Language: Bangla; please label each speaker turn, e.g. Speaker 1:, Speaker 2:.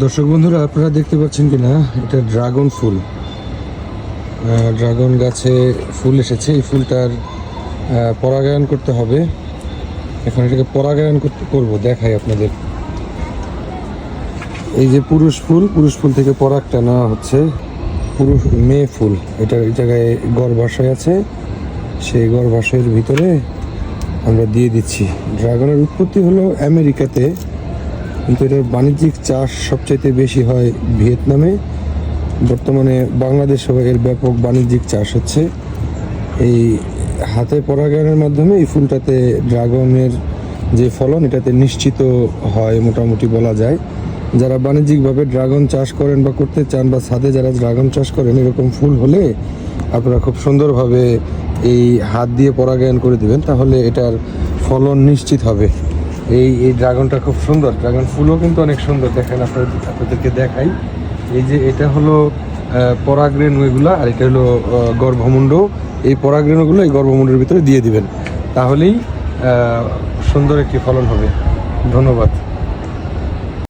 Speaker 1: দর্শক বন্ধুরা, আপনারা দেখতে পাচ্ছেন কি না এটা ড্রাগন ফুল। ড্রাগন গাছে ফুল এসেছে। এই ফুলটার পরাগায়ন করতে হবে। এখন এটাকে পরাগায়ন করতে, করব, দেখাই আপনাদের। এই যে পুরুষ ফুল পুরুষ ফুল থেকে পরাগটা নেওয়া হচ্ছে। পুরুষ মেয়ে ফুল। এটা এই জায়গায় গর্ভাশয় আছে। সেই গর্ভাশয়ের ভিতরে আমরা দিয়ে দিচ্ছি। ড্রাগনের উৎপত্তি হলো আমেরিকাতে কিন্তু এটার বাণিজ্যিক চাষ সবচাইতে বেশি হয় ভিয়েতনামে। বর্তমানে বাংলাদেশেও এর ব্যাপক বাণিজ্যিক চাষ হচ্ছে। এই হাতে পরাগায়নের মাধ্যমে এই ফুলটাতে ড্রাগনের যে ফলন, এটাতে নিশ্চিত হয় মোটামুটি বলা যায়। যারা বাণিজ্যিকভাবে ড্রাগন চাষ করেন বা করতে চান বা ছাদে যারা ড্রাগন চাষ করেন, এরকম ফুল হলে আপনারা খুব সুন্দরভাবে এই হাত দিয়ে পরাগায়ন করে দেবেন, তাহলে এটার ফলন নিশ্চিত হবে। এই এই ড্রাগনটা খুব সুন্দর। ড্রাগন ফুলও কিন্তু অনেক সুন্দর। দেখেন আপনার আপনাদেরকে দেখাই। এই যে এটা হলো আহ, পরাগরেণু এগুলা আর এটা হলো গর্ভমুণ্ড। এই পরাগরেণুগুলো এই গর্ভমুণ্ডের ভিতরে দিয়ে দিবেন। তাহলেই সুন্দর একটি ফলন হবে। ধন্যবাদ।